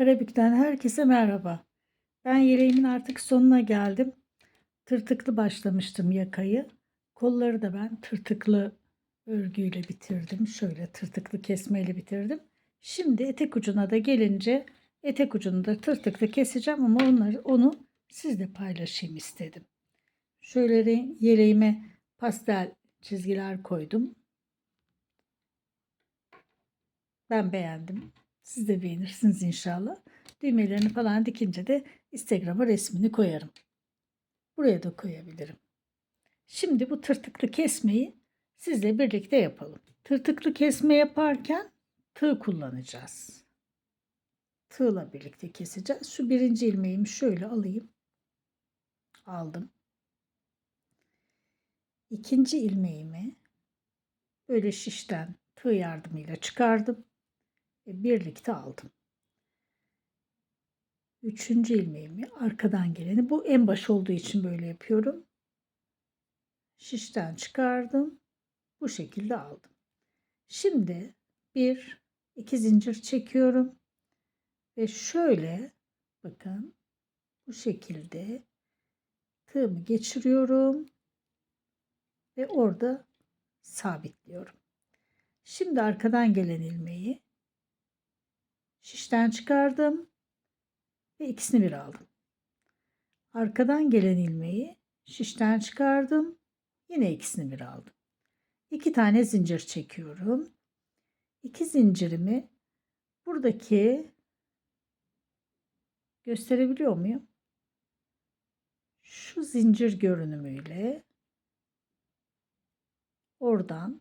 Karabük'ten herkese merhaba. Ben yeleğimin artık sonuna geldim. Tırtıklı başlamıştım yakayı. Kolları da ben tırtıklı örgüyle bitirdim. Şöyle tırtıklı kesmeyle bitirdim. Şimdi etek ucuna da gelince etek ucunu da tırtıklı keseceğim ama onları onu sizle paylaşayım istedim. Şöyle yeleğime pastel çizgiler koydum. Ben beğendim. Siz de beğenirsiniz inşallah. Düğmelerini falan dikince de Instagram'a resmini koyarım. Buraya da koyabilirim. Şimdi bu tırtıklı kesmeyi sizle birlikte yapalım. Tırtıklı kesme yaparken tığ kullanacağız. Tığla birlikte keseceğiz. Şu birinci ilmeğimi şöyle alayım. Aldım. İkinci ilmeğimi böyle şişten tığ yardımıyla çıkardım birlikte aldım. Üçüncü ilmeğimi arkadan geleni bu en baş olduğu için böyle yapıyorum. Şişten çıkardım. Bu şekilde aldım. Şimdi bir iki zincir çekiyorum ve şöyle bakın bu şekilde tığımı geçiriyorum ve orada sabitliyorum. Şimdi arkadan gelen ilmeği şişten çıkardım ve ikisini bir aldım. Arkadan gelen ilmeği şişten çıkardım. Yine ikisini bir aldım. İki tane zincir çekiyorum. İki zincirimi buradaki gösterebiliyor muyum? Şu zincir görünümüyle oradan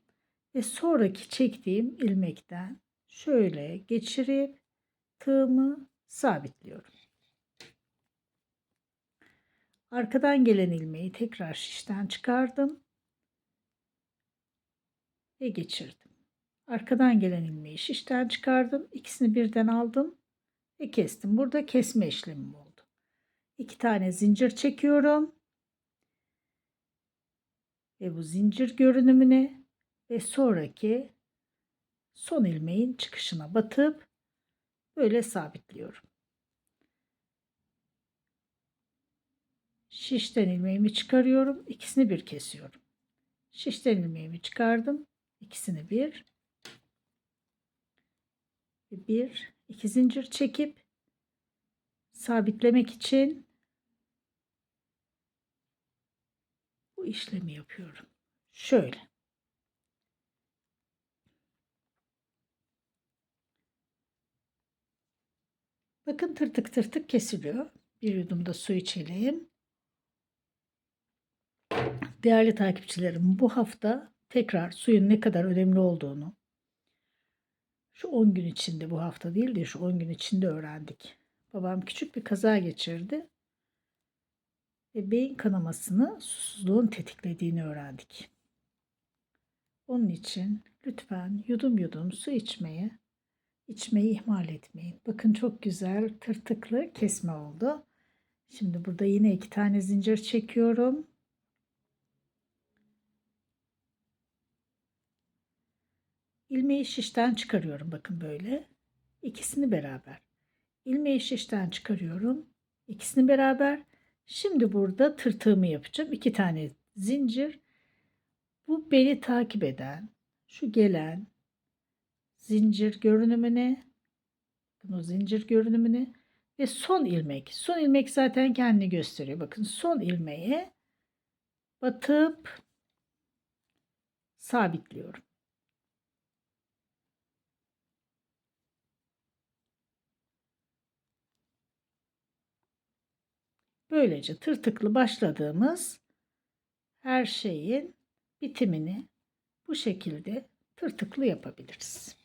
ve sonraki çektiğim ilmekten şöyle geçirip tığımı sabitliyorum. Arkadan gelen ilmeği tekrar şişten çıkardım ve geçirdim. Arkadan gelen ilmeği şişten çıkardım. İkisini birden aldım ve kestim. Burada kesme işlemim oldu. İki tane zincir çekiyorum. Ve bu zincir görünümüne ve sonraki son ilmeğin çıkışına batıp böyle sabitliyorum. Şişten ilmeğimi çıkarıyorum. ikisini bir kesiyorum. Şişten ilmeğimi çıkardım. ikisini bir bir iki zincir çekip sabitlemek için bu işlemi yapıyorum. Şöyle. Bakın tırtık tırtık kesiliyor. Bir yudum da su içelim. Değerli takipçilerim bu hafta tekrar suyun ne kadar önemli olduğunu şu 10 gün içinde bu hafta değil de şu 10 gün içinde öğrendik. Babam küçük bir kaza geçirdi ve beyin kanamasını susuzluğun tetiklediğini öğrendik. Onun için lütfen yudum yudum su içmeye, içmeyi ihmal etmeyin. Bakın çok güzel tırtıklı kesme oldu. Şimdi burada yine iki tane zincir çekiyorum. ilmeği şişten çıkarıyorum bakın böyle. İkisini beraber. İlmeği şişten çıkarıyorum. İkisini beraber. Şimdi burada tırtığımı yapacağım. İki tane zincir. Bu beni takip eden, şu gelen zincir görünümüne, bunu zincir görünümüne ve son ilmek. Son ilmek zaten kendini gösteriyor. Bakın son ilmeğe batıp sabitliyorum. Böylece tırtıklı başladığımız her şeyin bitimini bu şekilde tırtıklı yapabiliriz.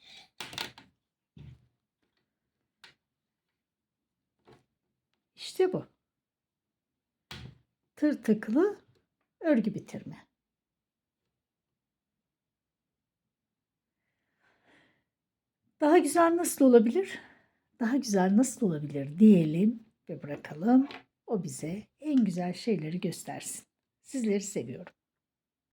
İşte bu. Tırtıklı örgü bitirme. Daha güzel nasıl olabilir? Daha güzel nasıl olabilir diyelim ve bırakalım. O bize en güzel şeyleri göstersin. Sizleri seviyorum.